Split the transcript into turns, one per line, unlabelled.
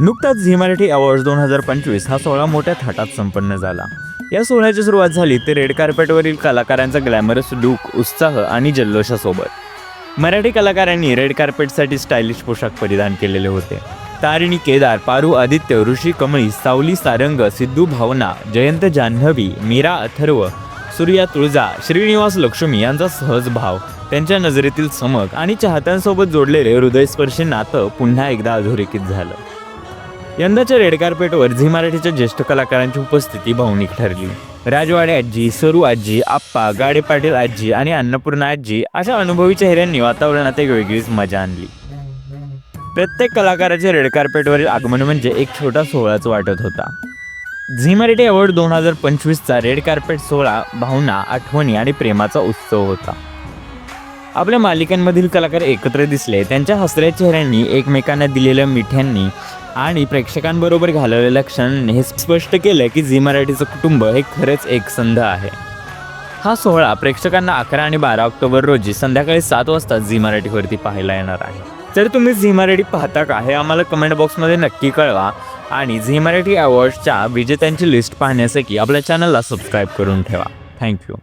नुकताच Zee Marathi awards दोन हजार पंचवीस हा सोहळा मोठ्या थाटात संपन्न झाला. या सोहळ्याची सुरुवात झाली ते रेड कार्पेटवरील कलाकारांचा ग्लॅमरस लुक उत्साह आणि जल्लोषासोबत. मराठी कलाकारांनी रेड कार्पेटसाठी स्टायलिश पोशाख परिधान केलेले होते. तारिणी केदार पारू आदित्य ऋषी कमळी सावली सारंग सिद्धू भावना जयंत जान्हवी मीरा अथर्व सूर्या तुळजा श्रीनिवास लक्ष्मी यांचा सहज भाव त्यांच्या नजरेतील समक आणि चाहत्यांसोबत जोडलेले हृदयस्पर्शी नातं पुन्हा एकदा अधोरेखित झालं. यंदाच्या रेड कार्पेटवर झी मराठीच्या ज्येष्ठ कलाकारांची उपस्थिती भावनिक ठरली. राजवाडे आजी सरू आजी आप्पा गाडे पाटील आजी आणि अन्नपूर्णा आजी अशा अनुभवी चेहऱ्यांनी वातावरणात एक वेगळीच मजा आणली. प्रत्येक कलाकाराचे रेड कार्पेटवरील आगमन म्हणजे एक छोटा सोहळाच वाटत होता. झी मराठी अवॉर्ड दोन हजार पंचवीसचा रेड कार्पेट सोहळा भावना आठवणी आणि प्रेमाचा उत्सव होता. आपल्या मालिकांमधील कलाकार एकत्र दिसले त्यांच्या हसऱ्या चेहऱ्यांनी एकमेकांना दिलेल्या मिठ्यांनी आणि प्रेक्षकांबरोबर घालवलेल्या क्षणांनी हे स्पष्ट केलं की झी मराठीचं कुटुंब हे खरंच एकसंध आहे. हा सोहळा प्रेक्षकांना अकरा आणि बारा ऑक्टोबर रोजी संध्याकाळी सात वाजता झी मराठीवरती पाहायला येणार आहे. तर तुम्ही झी मराठी पाहता का हे आम्हाला कमेंट बॉक्समध्ये नक्की कळवा आणि झी मराठी अवॉर्ड्सच्या विजेत्यांची लिस्ट पाहण्यासाठी आपल्या चॅनलला सबस्क्राईब करून ठेवा. थँक्यू